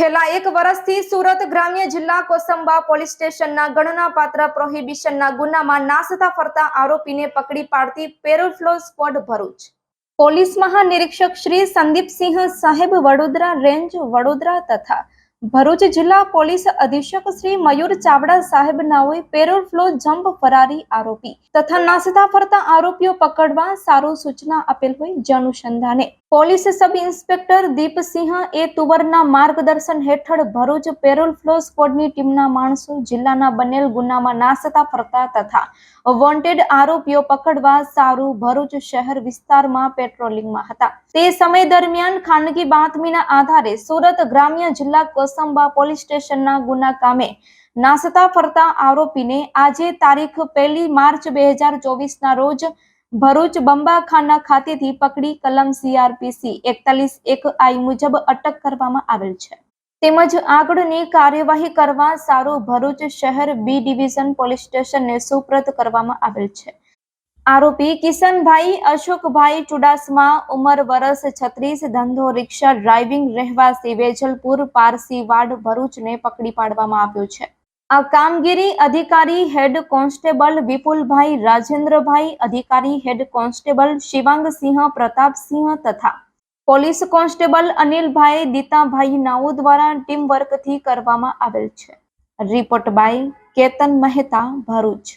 છેલ્લા એક વર્ષથી સુરત ગ્રામ્ય જિલ્લા કોસંબા પોલીસ સ્ટેશનના ગણનાપાત્ર પ્રોહિબિશનના ગુનામાં નાસતા ફરતા આરોપીને પકડી પાડતી પેરોલ ફ્લો ભરૂચ. પોલીસ મહાનિરીક્ષક શ્રી સંદીપસિંહ સાહેબ વડોદરા રેન્જ વડોદરા તથા ભરૂચ જિલ્લા પોલીસ અધિક્ષક શ્રી મયુર ચાવડા સાહેબ નાઓએ પેરોલ ફ્લો જમ્પ ફરારી આરોપી તથા નાસતા ફરતા આરોપીઓ પકડવા સારું સૂચના આપેલ હોય જે અનુસંધાને police sub inspector Deepsinh A તુવરના માર્ગદર્શન હેઠળ ભરૂચ પેરોલ ફ્લો સ્ક્વોડની ટીમના માણસો જિલ્લાના બનેલ ગુનામાં નાસતા ફરતા તથા વોન્ટેડ આરોપીઓ પકડવા સારું ભરૂચ શહેર વિસ્તારમાં પેટ્રોલિંગમાં હતા. તે સમય દરમિયાન ખાનગી બાતમીના આધારે સુરત ગ્રામ્ય જિલ્લા કોસંબા પોલીસ સ્ટેશનના ગુના કામે નાસતા ફરતા આરોપીને આજે તારીખ પહેલી માર્ચ બે હજાર ચોવીસના રોજ ભરૂચ બંબાખાના ખાતેથી પકડી કલમ સીઆરપીસી એકતાલીસ એક આઈ મુજબ અટક કરવામાં આવેલ છે. તેમજ આગળની કાર્યવાહી કરવા સારું ભરૂચ શહેર બી ડિવિઝન પોલીસ સ્ટેશનને સુપ્રત કરવામાં આવેલ છે. આરોપી કિશનભાઈ અશોકભાઈ ચુડાસમા, ઉંમર વરસ છત્રીસ, ધંધો રિક્ષા ડ્રાઇવિંગ રહેવાસી વેજલપુર પારસીવાડ ભરૂચને પકડી પાડવામાં આવ્યો છે. આ કામગીરી અધિકારી હેડ કોન્સ્ટેબલ વિપુલભાઈ રાજેન્દ્રભાઈ, અધિકારી હેડ કોન્સ્ટેબલ શિવાંગસિંહ પ્રતાપસિંહ તથા પોલીસ કોન્સ્ટેબલ અનિલભાઈ, દીતાભાઈ નાઉ દ્વારા ટીમ વર્કથી કરવામાં આવેલ છે. Report by Ketan Mehta, Bharuch.